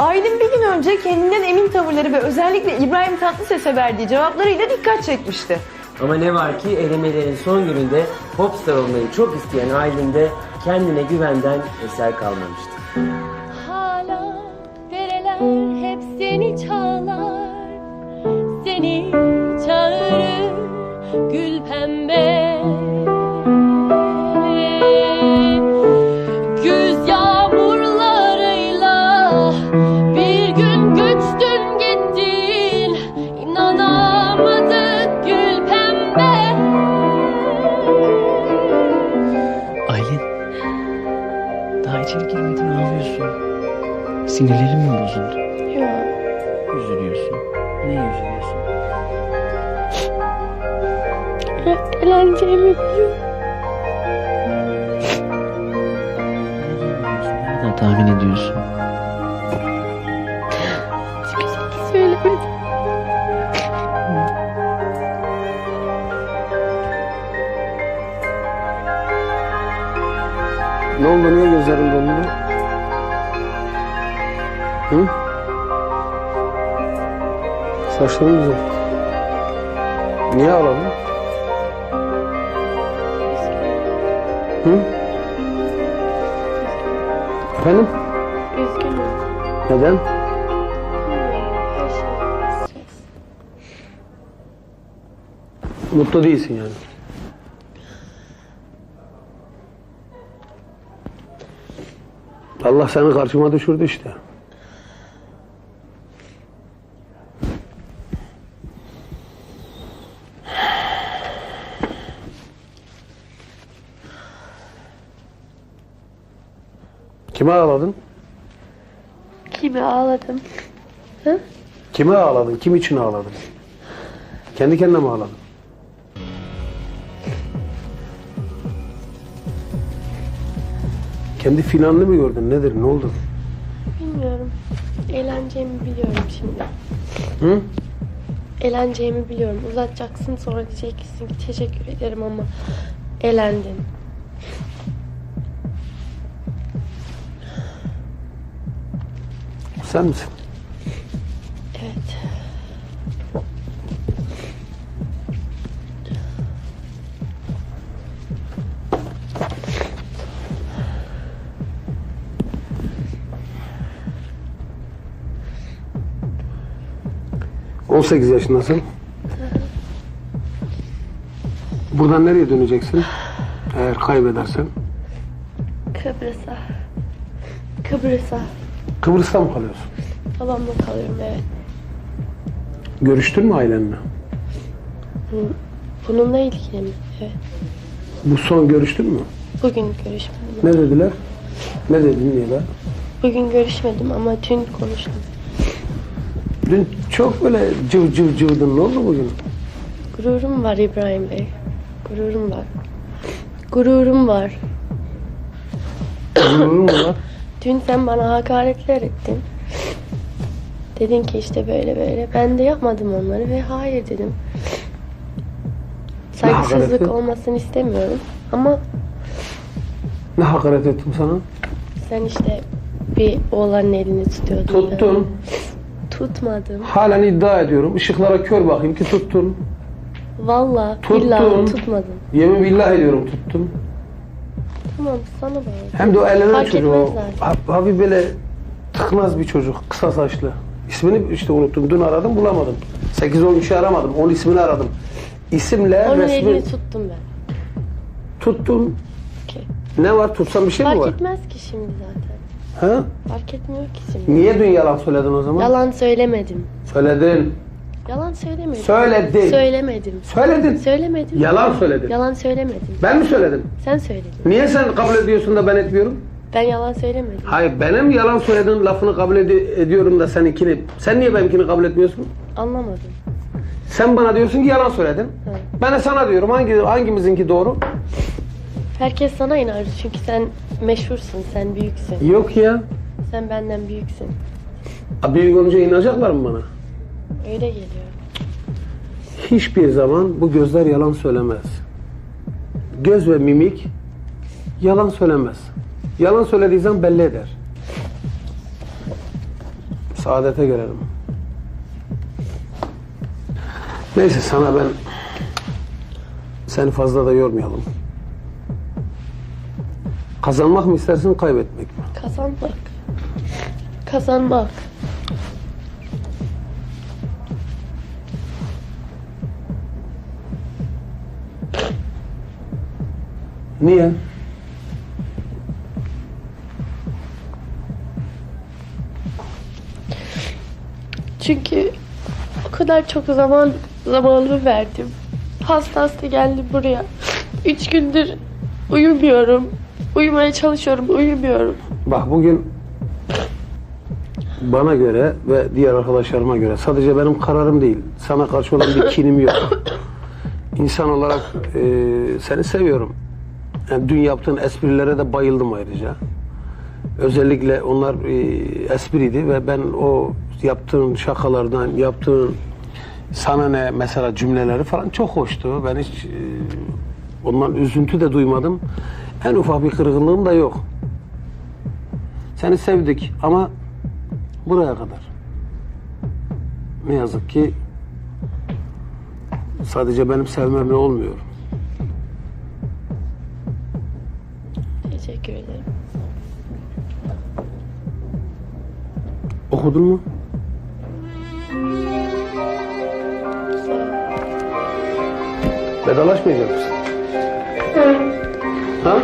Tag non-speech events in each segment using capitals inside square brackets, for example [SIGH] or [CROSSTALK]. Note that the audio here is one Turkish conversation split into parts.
Aylin bir gün önce kendinden emin tavırları ve özellikle İbrahim Tatlıses'e verdiği cevaplarıyla dikkat çekmişti. Ama ne var ki elemelerin son gününde popstar olmayı çok isteyen Aylin'de kendine güvenden eser kalmamıştı. Hala dereler hep seni çağlar Daha içeri girmedin ağlıyorsun. Sinirlerin mi bozuldu? Yok Üzülüyorsun. Neye üzülüyorsun? eğleneceğimi biliyorum Nereden tahmin ediyorsun? Çünkü sana söylemedim Oldu niye gözlerin dondu? Hı? Saçların güzel. Niye ağladın? Hı? Efendim? Üzgünüm Neden? Şey Mutlu değilsin yani. Allah seni karşıma düşürdü işte. Kime ağladın? Kimi ağladım Hı? Kime ağladın? Kim için ağladın? Kendi kendine mi ağladın? Kendi filanını mı gördün? Nedir? Ne oldu? Bilmiyorum. Eğleneceğimi biliyorum şimdi. Hı? Eğleneceğimi biliyorum. Uzatacaksın sonra diyeceksin ki teşekkür ederim ama eğlendin. Sen misin? 18 yaşındasın. Buradan nereye döneceksin? Eğer kaybedersen. Kıbrıs'a. Kıbrıs'a. Kıbrıs'ta mı kalıyorsun? Babamla kalıyorum evet. Görüştün mü ailenle? Bununla ilgili mi? Evet. Bu son görüştün mü? Bugün görüşmedim. Ne dediler? Ne dedin de? Bugün görüşmedim ama dün konuştum. Dün çok böyle cıv cıv cıvdın. Ne oldu bugün? Gururum var İbrahim Bey. Gururum var. Gururum var. Gururun mu var? [COUGHS] Dün sen bana hakaretler ettin. Dedin ki işte böyle böyle. Ben de yapmadım onları ve hayır dedim. Saygısızlık hakareti? olmasını istemiyorum. Ama Ne hakaret ettim sana? sen işte bir oğlanın elini tutuyordun. Tuttun. Tutmadım. Halen iddia ediyorum. Işıklara kör bakayım ki tuttun. Valla Tuttun. billahi tutmadım. Yemin billah ediyorum tuttun. Tamam sana bağlı. Hem de o elenen Fark çocuk. o. Hafif böyle tıknaz bir çocuk. Kısa saçlı. İsmini işte unuttum. Dün aradım bulamadım. 8-10 kişi aramadım. Onun ismini aradım. İsimle Onun resmi elini tuttum ben. tuttun. Okey. Ne var? Tutsan bir şey mi Fark var? etmez ki şimdi zaten. Ha? Fark etmiyor ki şimdi. Niye dün yalan söyledin o zaman? Yalan söylemedim. Söyledin. Yalan söylemedim. Söyledin. Söylemedim. Söyledin. Söylemedim. Yalan söyledin. Yalan söylemedim. Ben mi söyledim? Sen söyledin. Niye sen kabul ediyorsun da ben etmiyorum? Ben yalan söylemedim. Hayır benim yalan söylediğin lafını kabul edi- ediyorum da seninkini. Sen niye benimkini kabul etmiyorsun? Anlamadım. Sen bana diyorsun ki yalan söyledin. Evet. Ben de sana diyorum hangi hangimizinki doğru? Herkes sana inanır çünkü sen meşhursun, sen büyüksün. Yok ya. Sen benden büyüksün. A, Büyük olunca inanacaklar mı bana? Öyle geliyor. Hiçbir zaman bu gözler yalan söylemez. Göz ve mimik yalan söylemez. Yalan söylediği zaman belli eder. Saadete gelelim. Neyse sana ben seni fazla da yormayalım. Kazanmak mı istersin, kaybetmek mi? Kazanmak. Kazanmak. Niye? Çünkü o kadar çok zaman zamanımı verdim. Hasta hasta geldim buraya. Üç gündür uyumuyorum. Uyumaya çalışıyorum, uyumuyorum. Bak bugün bana göre ve diğer arkadaşlarıma göre sadece benim kararım değil. Sana karşı olan bir kinim yok. İnsan olarak e, seni seviyorum. Yani dün yaptığın esprilere de bayıldım ayrıca. Özellikle onlar e, espriydi ve ben o yaptığın şakalardan, yaptığın sana ne mesela cümleleri falan çok hoştu. Ben hiç e, ondan üzüntü de duymadım. En ufak bir kırgınlığım da yok. Seni sevdik ama buraya kadar. Ne yazık ki sadece benim sevmemle olmuyor. Teşekkür ederim. Okudun mu? Vedalaşmayacak mısın? Ha?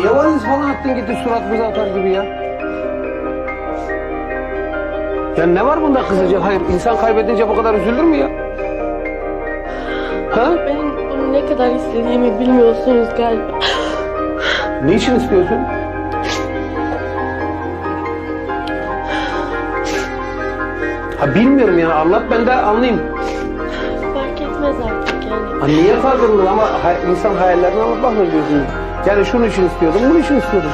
Niye valiz falan attın gitti suratımıza atar gibi ya? Ya ne var bunda kızacak? Hayır insan kaybedince bu kadar üzülür mü ya? Ha? Benim bunu ne kadar istediğimi bilmiyorsunuz galiba. Niçin istiyorsun? Ha bilmiyorum yani anlat ben de anlayayım. Fark etmez artık niye farkında ama insan hayallerine ama bakma diyorsun. Yani şunu için istiyordum, bunu için istiyordum.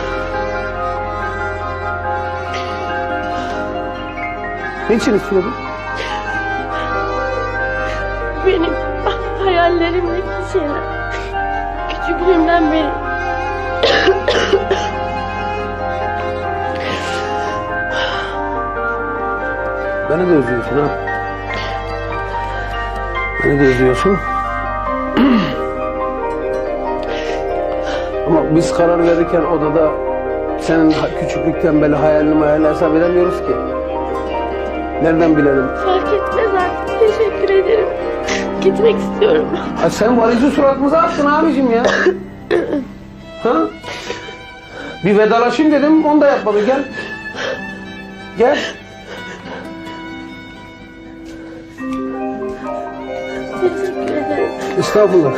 Niçin istiyordun? Benim hayallerimdeki şeyler. Küçüklüğümden beri Beni de üzüyorsun ha. Beni de üzüyorsun. Ama biz karar verirken odada senin küçüklükten beri hayalini mayalini hesap edemiyoruz ki. Nereden bilelim? fark etmez artık. Teşekkür ederim. Gitmek istiyorum. Ha sen valizi suratımıza attın abicim ya. ha? Bir vedalaşayım dedim, onu da yapmadı. Gel. Gel. Teşekkür ederim. Estağfurullah.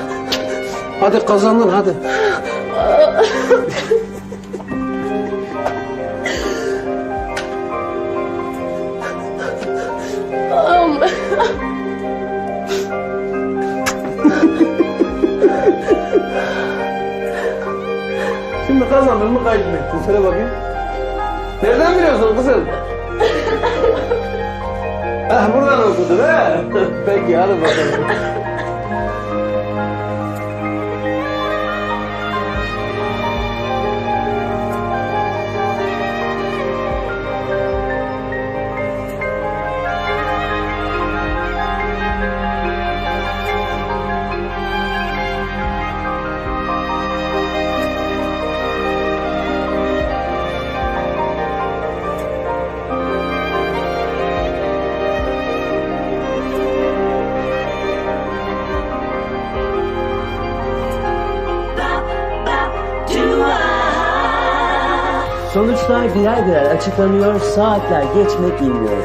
Hadi kazandın hadi. Şimdi kazandın mı kaybettin? Söyle bakayım. Nereden biliyorsun kızım? [LAUGHS] ah buradan okudun ha? [LAUGHS] Peki hadi bakalım. Sonuçlar birer birer açıklanıyor, saatler geçmek bilmiyor.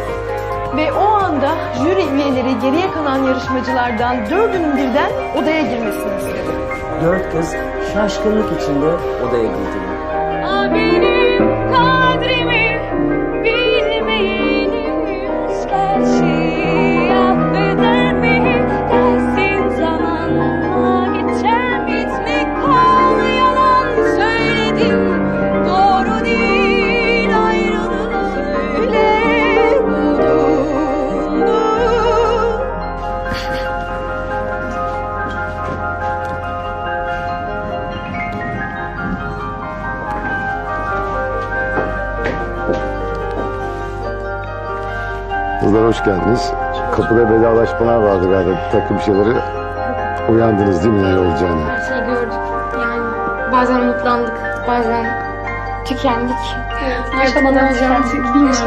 Ve o anda jüri üyeleri geriye kalan yarışmacılardan dördünün birden odaya girmesini istedi. Dört kız şaşkınlık içinde odaya girdiler. benim Kızlar hoş geldiniz. Kapıda vedalaşmalar vardı galiba. Bir takım şeyleri uyandınız değil mi neler olacağını? Her şeyi gördük. Yani bazen umutlandık, bazen tükendik. Yaşamadan olacağını bilmiyoruz.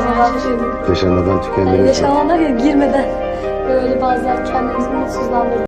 Yaşamadan tükendiniz. mi? Yaşamadan girmeden böyle bazen kendimizi mutsuzlandırdık.